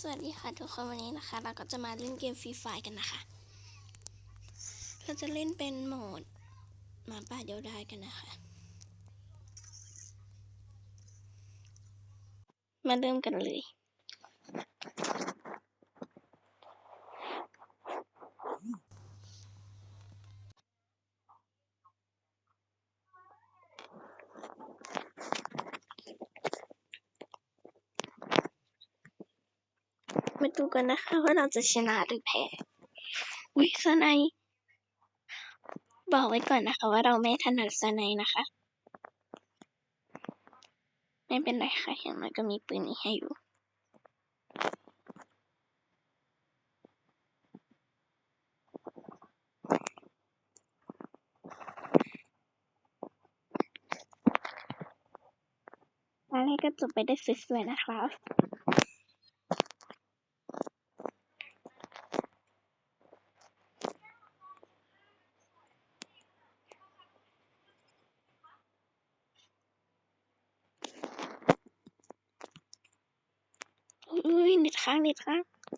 สวัสดีค่ะทุกคนวันนี้นะคะ เราก็จะมาเล่นเกมฟรีไฟกันนะคะ เราจะเล่นเป็นโหมดหมาป่าเดียวดายกันนะคะ มาเริ่มกันเลย มาดูกันนะคะว่าเราจะชนะหรือแพ้วิสไนยบอกไว้ก่อนนะคะ ว่าเราไม่ถนัดสไนยนะคะ ไม่เป็นไรค่ะอย่างน้อยก็มีปืนนี้ให้อยู่อะไรก็จบไปได้สวยๆนะครับ อุ้ ยเน็ตค้างเน็ตค้า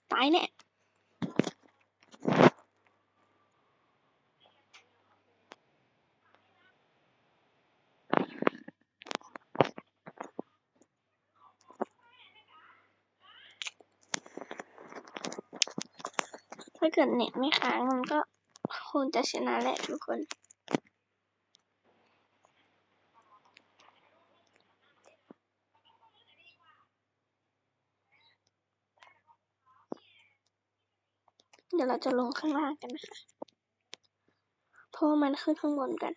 งตายแน่ถ้าเกิดเน็ตไม่ค้างมันก็คงจะชนะแหละทุกคน ดี๋ยวเราจะลงข้างล่างกันนะคะเพราะว่ามันขึ้นข้างบนกัน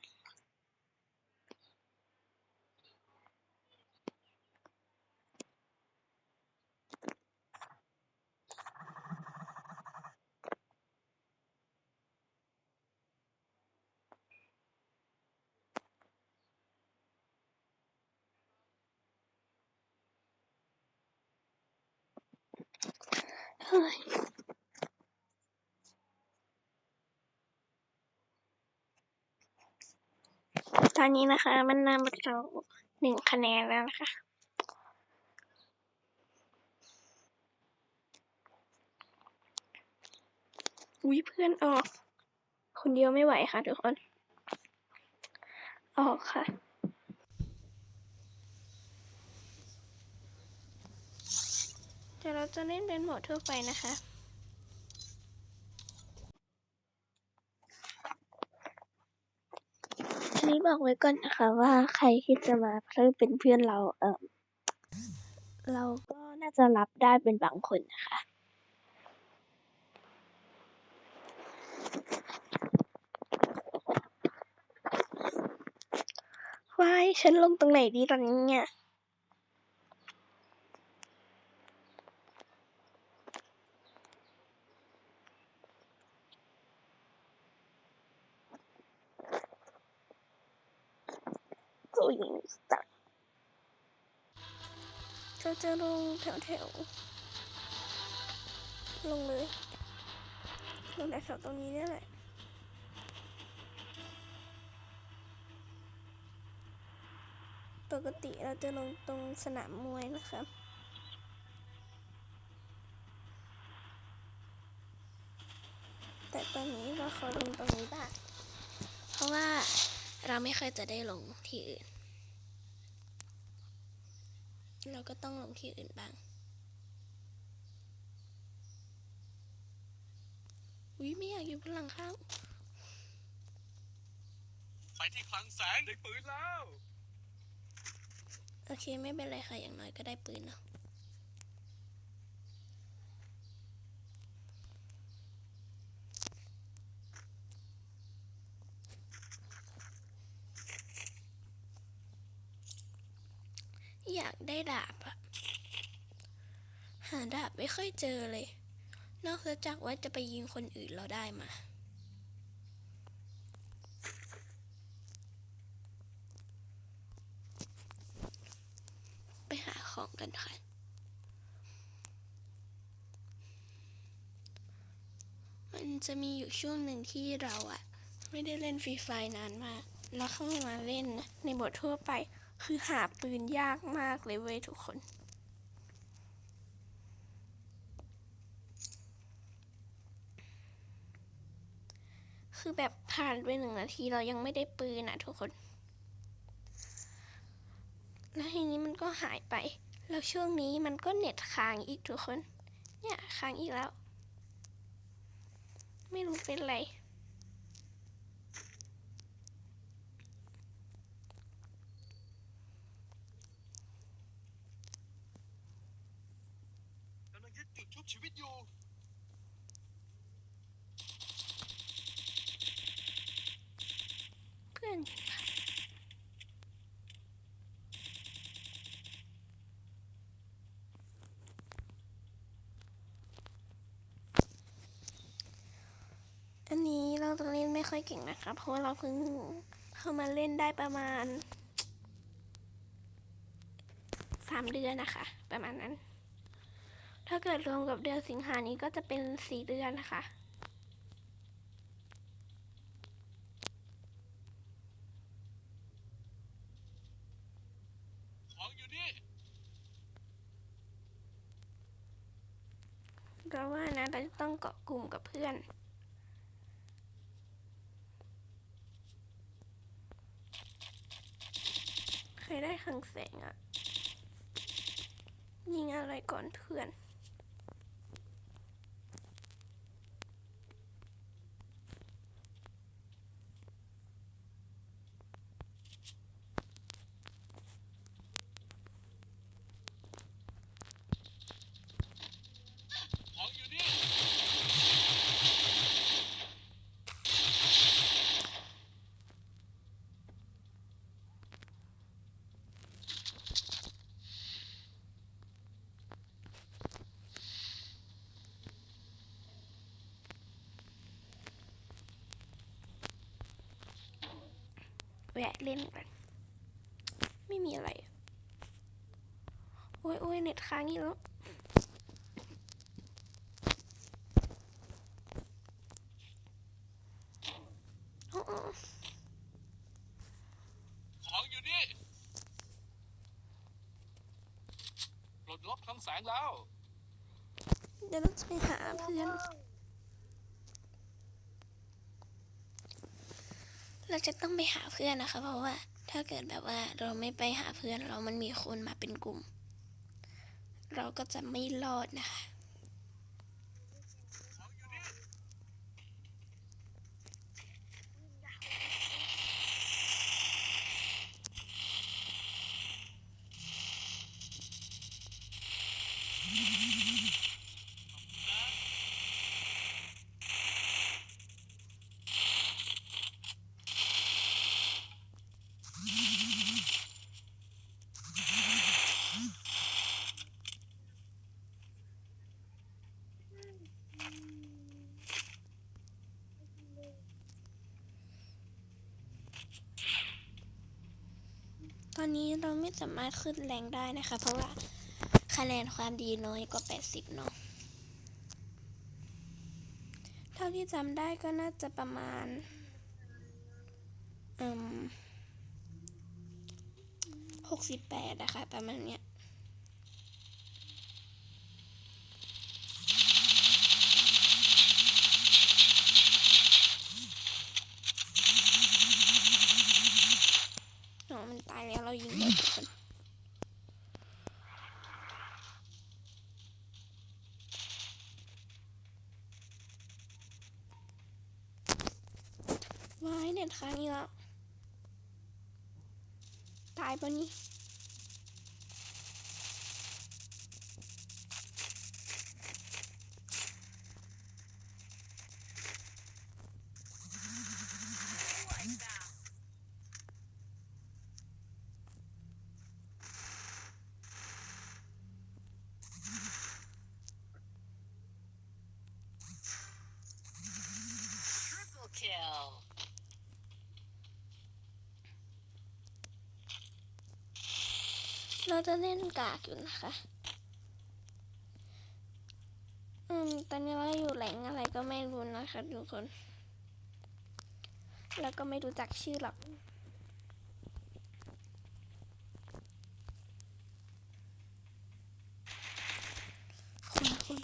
เฮ้ย อนนี้นะคะ มันนำเราหนึ่งคะแนนแล้วนะคะอุ้ยเพื่อนออก คนเดียวไม่ไหวค่ะทุกคน ออกค่ะเดี๋ยวเราจะเล่นเป็นโหมดทั่วไปนะคะ นี้บอกไว้ก่อนนะคะว่าใครที่จะมาเพิ่มเป็นเพื่อนเรา เออเราก็น่าจะรับได้เป็นบางคนนะคะ ว้าย ฉันลงตรงไหนดีตอนนี้เนี่ย ก็ยิงสัตว์เราจะลงแถวแถวๆลงเลยลงแถวๆตรงนี้นี่แหละปกติเราจะลงตรงสนามมวยนะคะแต่ตอนนี้เราขอลงเพราะว่าเรา ไม่เคยจะได้ลงที่อื่น เราก็ต้องลงที่อื่นบ้างอุ้ยไม่อยากอยู่บนหลังข้างไปที่คลังแสงได้ปืนแล้ว โอเค ไม่เป็นไรค่ะ อย่างน้อยก็ได้ปืนเนาะอยาก ได้ดาบอะหาดาบไม่ค่อยเจอเลย นอกจากว่าจะไปยิงคนอื่นเราได้มา ไปหาของกันค่ะมันจะมีอยู่ช่วงหนึ่งที่เราอะไม่ได้เล่นฟรีไฟนานมาก แล้วเข้ามาเล่นนะในบททั่วไป คือหาปืนยากมากเลยเว้ยทุกคนคือแบบผ่านไปหนึ่งนาทีเรายังไม่ได้ปืนนะทุกคน แล้วทีนี้มันก็หายไป แล้วช่วงนี้มันก็เน็ตค้างอีกทุกคน เนี่ยค้างอีกแล้ว ไม่รู้เป็นไร ชีวิตอยู่ เพื่อนอันนี้เราจะเล่นไม่ค่อยเก่งนะคะ เพราะว่าเราเพิ่งเข้ามาเล่นได้ประมาณสามเดือนนะคะ ประมาณนั้น ถ้าเกิดรวมกับเดือนสิงหานี้ก็จะเป็นสี่เดือนนะคะ ของอยู่นี่ เราว่านะเราจะต้องเกาะกลุ่มกับเพื่อน ใครได้ขังแสงอะยิงอะไรก่อนเพื่อน ของอยู่นี่ แวะเล่นกัน ไม่มีอะไรอะโอ้ยโอ้ยเน็ตค้างอีกแล้วโอ้โอ้ของอยู่นี่ปลดล็อกคลังแสงแล้ว เดี๋ยวเราจะไปหาเพื่อน เราจะต้องไปหาเพื่อนนะคะ เพราะว่า ถ้าเกิดแบบว่าเราไม่ไปหาเพื่อนเรามันมีคนมาเป็นกลุ่ม เราก็จะไม่รอดนะคะ ของอยู่นี่ ต อนนี้เราไม่สามารถขึ้นแรงได้นะคะ เพราะว่าคะแนนความดีน้อยกว่า 80 เนาะ เท่าที่จำได้ก็น่าจะประมาณอืมหกสิบแปดนะคะประมาณเนี้ย อ๋อ มันตายแล้วเรายิงเลยทุกคนวายเน็ตค้างอีกแล้ว ตายปะนี่ เราจะเล่นกากอยู่นะคะ อืม ตอนนี้เราอยู่แหล่งอะไรก็ไม่รู้นะคะทุกคน แล้วก็ไม่รู้จักชื่อหรอก คุณคุณ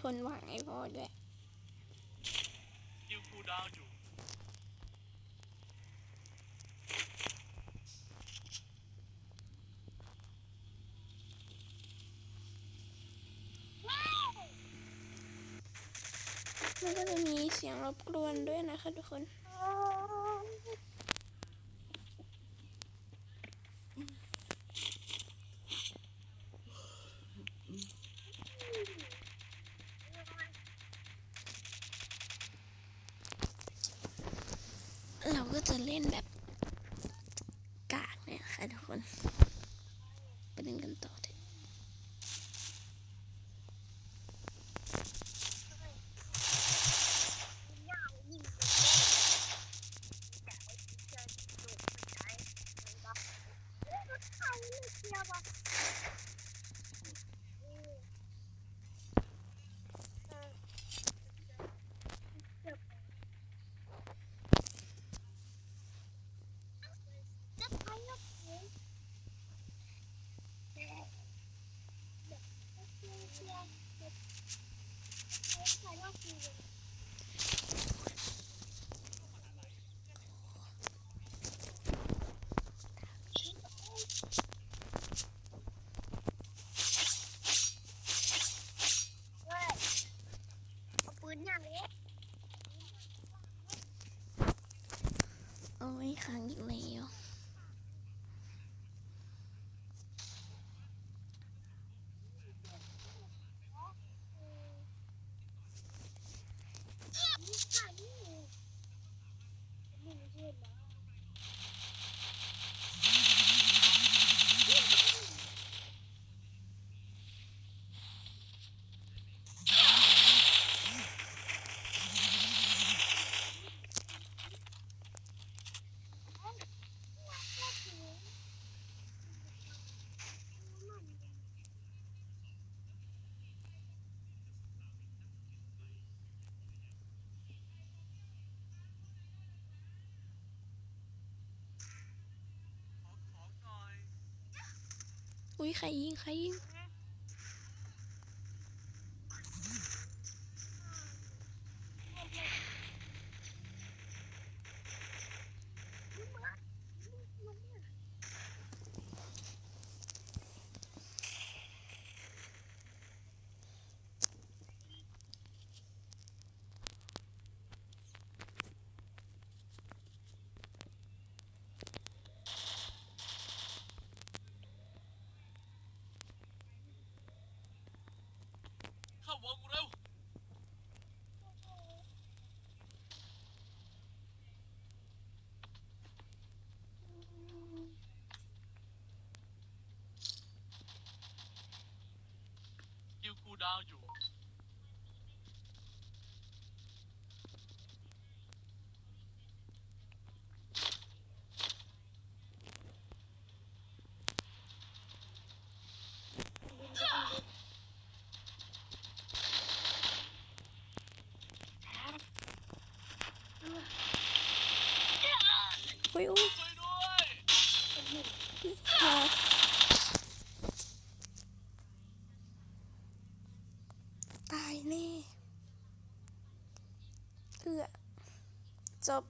คนวางไอพอด้วยคิวคูลดาวน์อยู่มันก็จะมีเสียงรบกวนด้วยนะคะทุกคน จะเล่นแบบกากเนี่ยค่ะทุกคน ไปเล่นกันต่อเถอะ ปืนอย่างนี้ โอ้ยค้างอีกแล้ว นี่ค่ะนี่นี่เห็นไหม อุ้ยใครยิงใครยิง เข้าวงเร็ว คิวคูล ดาวน์อยู่อุ้ยอุ้ย ช่วยด้วย พอตาย แน่เอือจบ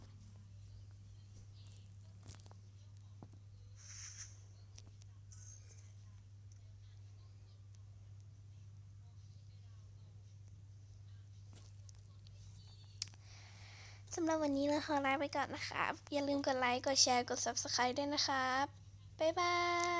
สำหรับวันนี้เราขอลาไปก่อนนะครับ อย่าลืมกดไลค์ กดแชร์ กด Subscribe ด้วยนะครับ บ๊ายบาย